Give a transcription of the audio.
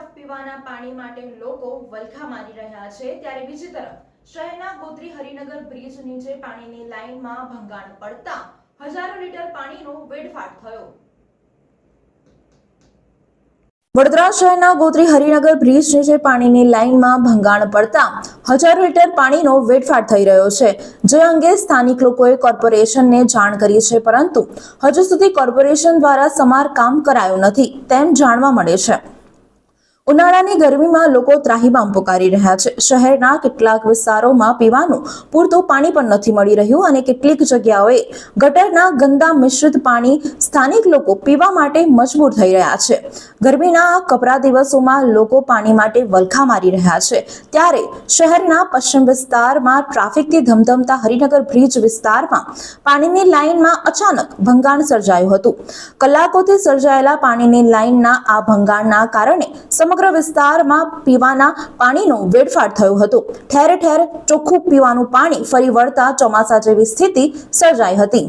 તરફ પીવાના પાણી માટે લોકો વલખા મારી રહ્યા છે. ત્યારે બીજી તરફ, શહેરના ગોત્રી હરિનગર બ્રિજ નીચે પાણીની લાઇનમાં ભંગાણ પડતા હજારો લીટર પાણીનો વેડફાટ થયો. વડોદરા શહેરના ગોત્રી હરિનગર બ્રિજ નીચે પાણીની લાઇનમાં ભંગાણ પડતા હજારો લીટર પાણીનો વેડફાટ થઈ રહ્યો છે. જે અંગે સ્થાનિક લોકોએ કોર્પોરેશનને જાણ કરી છે, પરંતુ હજુ સુધી કોર્પોરેશન દ્વારા સમારકામ કરાયું નથી તેમ જાણવા મળે છે. ઉનાળાની ગરમીમાં લોકો ત્રાહિમામ પુકારી રહ્યા છે. શહેરના કેટલાક વિસ્તારોમાં પીવાનું પૂરતું પાણી પણ નથી મળી રહ્યું અને કેટલીક જગ્યાઓએ ગટરના ગંદા મિશ્રિત પાણી સ્થાનિક લોકો પીવા માટે મજબૂર થઈ રહ્યા છે. ગરમીના કપરા દિવસોમાં લોકો પાણી માટે વલખા મારી રહ્યા છે. ત્યારે શહેરના પશ્ચિમ વિસ્તારમાં ટ્રાફિકથી ધમધમતા હરિનગર બ્રિજ વિસ્તારમાં પાણીની લાઇનમાં અચાનક ભંગાણ સર્જાયું હતું. કલાકોથી સર્જાયેલા પાણીની લાઇનના આ ભંગાણના કારણે સમગ્ર વિસ્તારમાં પીવાના પાણીનો વેડફાટ થયો હતો. ઠેર ઠેર ચોખ્ખું પીવાનું પાણી ફરી વળતા ચોમાસા જેવી સ્થિતિ સર્જાઈ હતી.